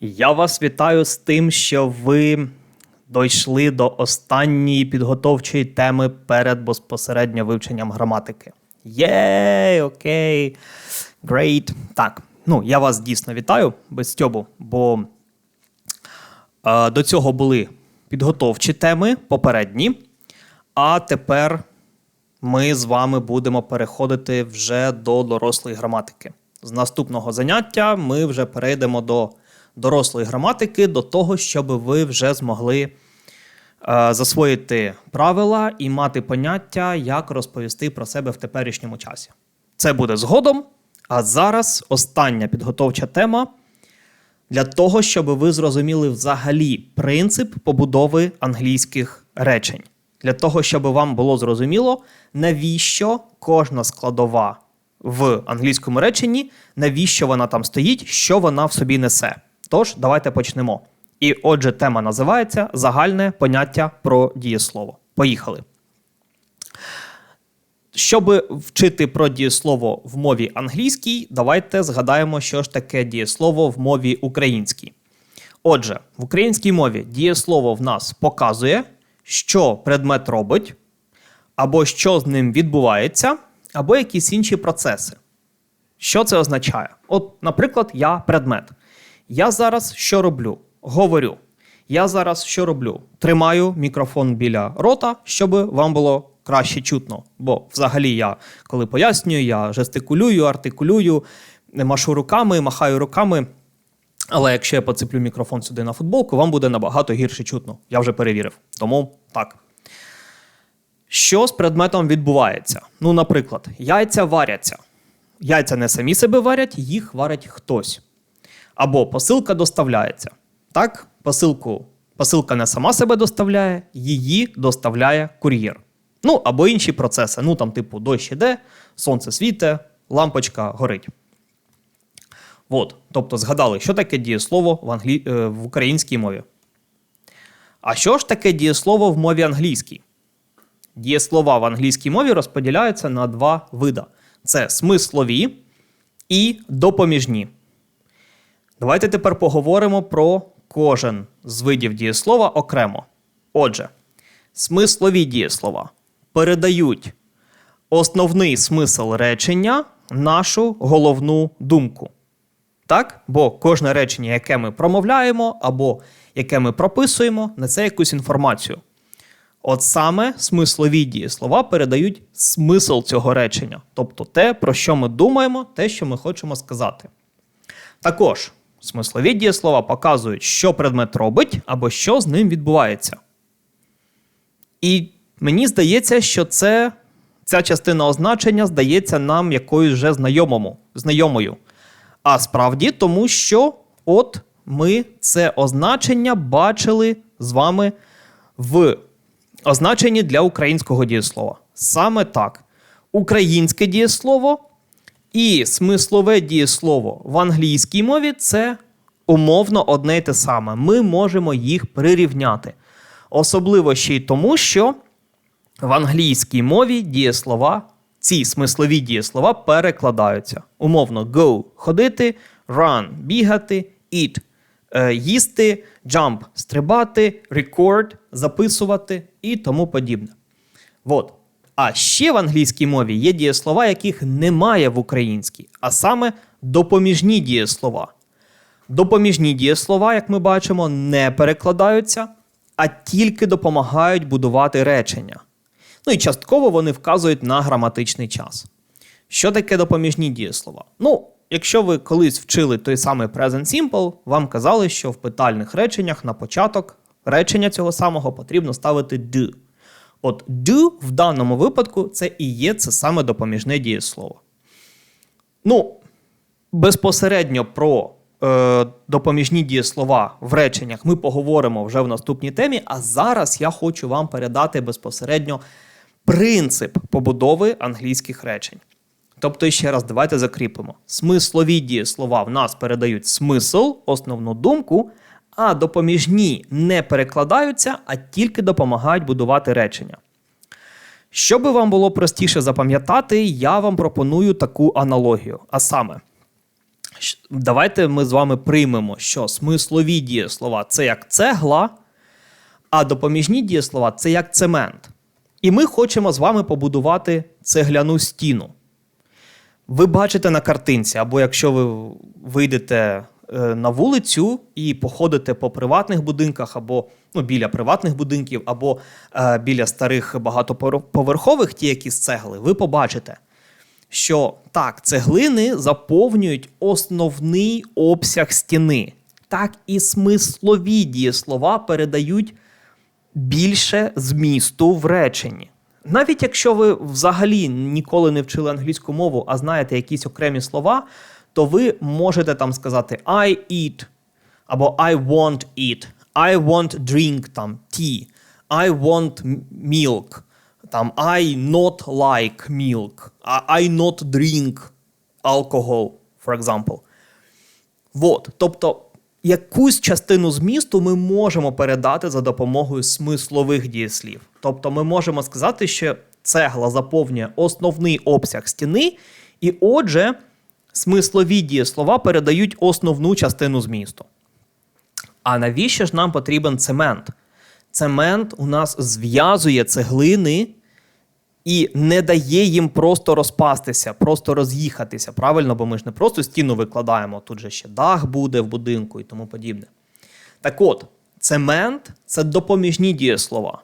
Я вас вітаю з тим, що ви дійшли до останньої підготовчої теми перед безпосередньо вивченням граматики. Єй, окей, great. Так, ну я вас дійсно вітаю без стьобу, бо е, до цього були підготовчі теми попередні, а тепер ми з вами будемо переходити вже до дорослої граматики. З наступного заняття ми вже перейдемо до дорослої граматики, до того, щоб ви вже змогли е, засвоїти правила і мати поняття, як розповісти про себе в теперішньому часі. Це буде згодом. А зараз остання підготовча тема для того, щоб ви зрозуміли взагалі принцип побудови англійських речень. Для того, щоб вам було зрозуміло, навіщо кожна складова в англійському реченні, навіщо вона там стоїть, що вона в собі несе. Тож, давайте почнемо. І отже, тема називається Загальне поняття про дієслово. Поїхали. Щоб вчити про дієслово в мові англійській, давайте згадаємо, що ж таке дієслово в мові українській. Отже, в українській мові дієслово в нас показує, що предмет робить, або що з ним відбувається, або якісь інші процеси. Що це означає? От, наприклад, я предмет. Я зараз що роблю? Говорю. Я зараз що роблю? Тримаю мікрофон біля рота, щоб вам було краще чутно. Бо взагалі я, коли пояснюю, я жестикулюю, артикулюю, машу руками, махаю руками. Але якщо я поцеплю мікрофон сюди на футболку, вам буде набагато гірше чутно. Я вже перевірив. Тому так. Що з предметом відбувається? Ну, наприклад, яйця варяться. Яйця не самі себе варять, їх варить хтось. Або посилка доставляється. Так, посилку, посилка не сама себе доставляє, її доставляє кур'єр. Ну, або інші процеси. Ну, там, типу, дощ іде, сонце світе, лампочка горить. От. Тобто згадали, що таке дієслово в, англі... е, в українській мові. А що ж таке дієслово в мові англійській? Дієслова в англійській мові розподіляються на два вида: це смислові і допоміжні. Давайте тепер поговоримо про кожен з видів дієслова окремо. Отже, смислові дієслова передають основний смисл речення, нашу головну думку. Так? Бо кожне речення, яке ми промовляємо або яке ми прописуємо, несе якусь інформацію. От саме смислові дієслова передають смисл цього речення, тобто те, про що ми думаємо, те, що ми хочемо сказати. Також смислові дієслова показують, що предмет робить або що з ним відбувається. І мені здається, що це, ця частина означення здається нам якоюсь вже знайомому, знайомою. А справді, тому що от ми це означення бачили з вами в означенні для українського дієслова. Саме так. Українське дієслово і смислове дієслово в англійській мові це умовно одне й те саме. Ми можемо їх прирівняти. Особливо ще й тому, що в англійській мові дієслова, ці смислові дієслова перекладаються. Умовно, go ходити, run бігати, eat е, їсти, jump стрибати, record записувати і тому подібне. От. А ще в англійській мові є дієслова, яких немає в українській, а саме допоміжні дієслова. Допоміжні дієслова, як ми бачимо, не перекладаються, а тільки допомагають будувати речення. Ну і частково вони вказують на граматичний час. Що таке допоміжні дієслова? Ну, якщо ви колись вчили той самий Present Simple, вам казали, що в питальних реченнях на початок речення цього самого потрібно ставити do. От do в даному випадку це і є це саме допоміжне дієслово. Ну, безпосередньо про е, допоміжні дієслова в реченнях ми поговоримо вже в наступній темі. А зараз я хочу вам передати безпосередньо принцип побудови англійських речень. Тобто, ще раз, давайте закріпимо. Смислові дієслова в нас передають смисл, основну думку, а допоміжні не перекладаються, а тільки допомагають будувати речення. Щоб вам було простіше запам'ятати, я вам пропоную таку аналогію. А саме, Давайте ми з вами приймемо, що смислові дієслова це як цегла, а допоміжні дієслова це як цемент. І ми хочемо з вами побудувати цегляну стіну. Ви бачите на картинці, або якщо ви вийдете на вулицю і походите по приватних будинках, або ну, біля приватних будинків, або е, біля старих багатоповерхових, ті, які з цегли, ви побачите, що так, цеглини заповнюють основний обсяг стіни. Так і смислові дієслова передають більше змісту в реченні. Навіть якщо ви взагалі ніколи не вчили англійську мову, а знаєте якісь окремі слова, то ви можете там сказати I eat або I want eat, I want drink там tea, I want milk, там I not like milk, I not drink alcohol, for example. Вот. Тобто, якусь частину змісту ми можемо передати за допомогою смислових дієслів. Тобто, ми можемо сказати, що цегла заповнює основний обсяг стіни, і отже, смислові дієслова передають основну частину змісту. А навіщо ж нам потрібен цемент? Цемент у нас зв'язує цеглини і не дає їм просто розпастися, просто роз'їхатися. Правильно, бо ми ж не просто стіну викладаємо, тут же ще дах буде в будинку і тому подібне. Так от, цемент це допоміжні дієслова.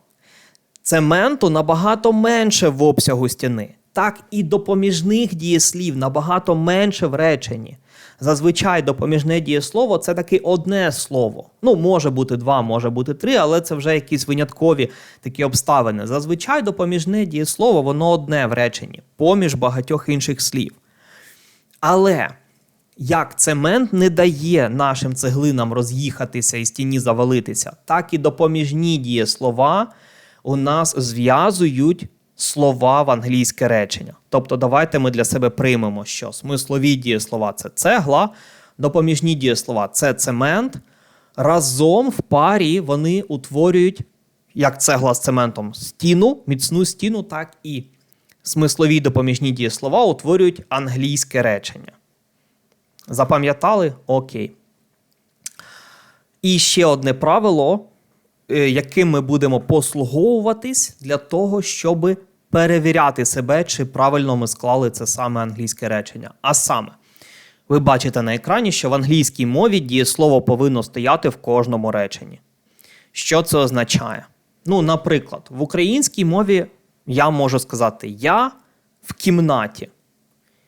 Цементу набагато менше в обсягу стіни. Так і допоміжних дієслів набагато менше в реченні. Зазвичай допоміжне дієслово це таки одне слово. Ну, може бути два, може бути три, але це вже якісь виняткові такі обставини. Зазвичай допоміжне дієслово воно одне в реченні, поміж багатьох інших слів. Але як цемент не дає нашим цеглинам роз'їхатися і стіні завалитися, так і допоміжні дієслова у нас зв'язують слова в англійське речення. Тобто, давайте ми для себе приймемо, що смислові дієслова це цегла, допоміжні дієслова це цемент. Разом в парі вони утворюють, як цегла з цементом, стіну, міцну стіну, так і смислові допоміжні дієслова утворюють англійське речення. Запам'ятали? Окей. І ще одне правило, яким ми будемо послуговуватись для того, щоб перевіряти себе, чи правильно ми склали це саме англійське речення. А саме, ви бачите на екрані, що в англійській мові дієслово повинно стояти в кожному реченні. Що це означає? Ну, наприклад, в українській мові я можу сказати я в кімнаті.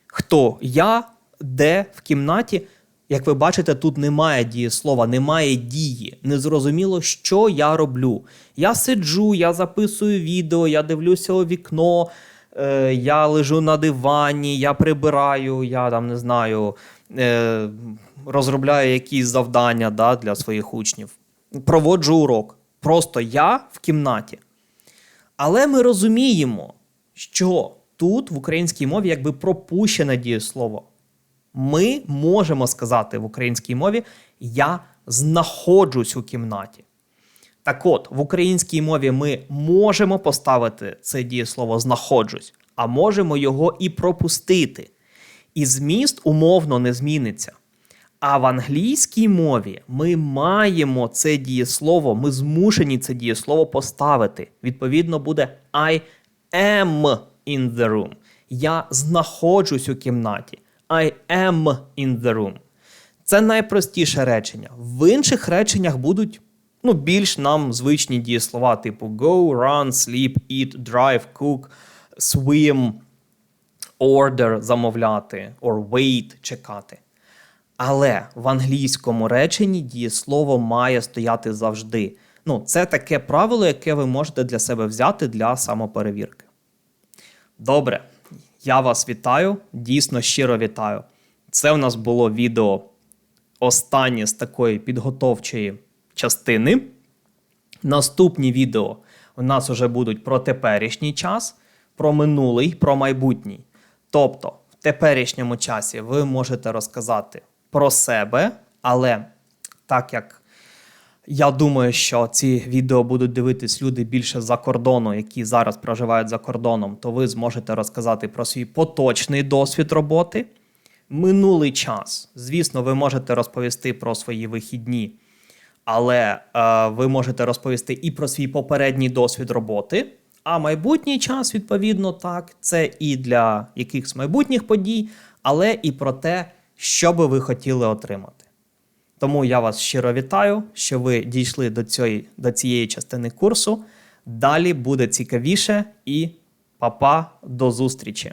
Хто я, де в кімнаті. Як ви бачите, тут немає дієслова, немає дії. Незрозуміло, що я роблю. Я сиджу, я записую відео, я дивлюся у вікно, е, я лежу на дивані, я прибираю, я там не знаю, е, розробляю якісь завдання да, для своїх учнів. Проводжу урок. Просто я в кімнаті. Але ми розуміємо, що тут в українській мові якби пропущене дієслово. Ми можемо сказати в українській мові Я знаходжусь у кімнаті. Так от, в українській мові ми можемо поставити це дієслово знаходжусь, а можемо його і пропустити. І зміст умовно не зміниться. А в англійській мові ми маємо це дієслово, ми змушені це дієслово поставити. Відповідно, буде I am in the room. Я знаходжусь у кімнаті. I am in the room. Це найпростіше речення. В інших реченнях будуть ну, більш нам звичні дієслова, типу go, run, sleep, eat, drive, cook, swim, order замовляти, or wait чекати. Але в англійському реченні дієслово має стояти завжди. Ну, це таке правило, яке ви можете для себе взяти для самоперевірки. Добре, я вас вітаю, дійсно щиро вітаю. Це у нас було відео останнє з такої підготовчої частини. Наступні відео у нас вже будуть про теперішній час, про минулий, про майбутній. Тобто, в теперішньому часі ви можете розказати про себе, але так як я думаю, що ці відео будуть дивитись люди більше за кордону, які зараз проживають за кордоном, то ви зможете розказати про свій поточний досвід роботи. минулий час. Звісно, ви можете розповісти про свої вихідні, але е, ви можете розповісти і про свій попередній досвід роботи. А майбутній час, відповідно, так, це і для якихось майбутніх подій, але і про те, що би ви хотіли отримати. Тому я вас щиро вітаю, що ви дійшли до цієї, до цієї частини курсу. Далі буде цікавіше і па-па, до зустрічі!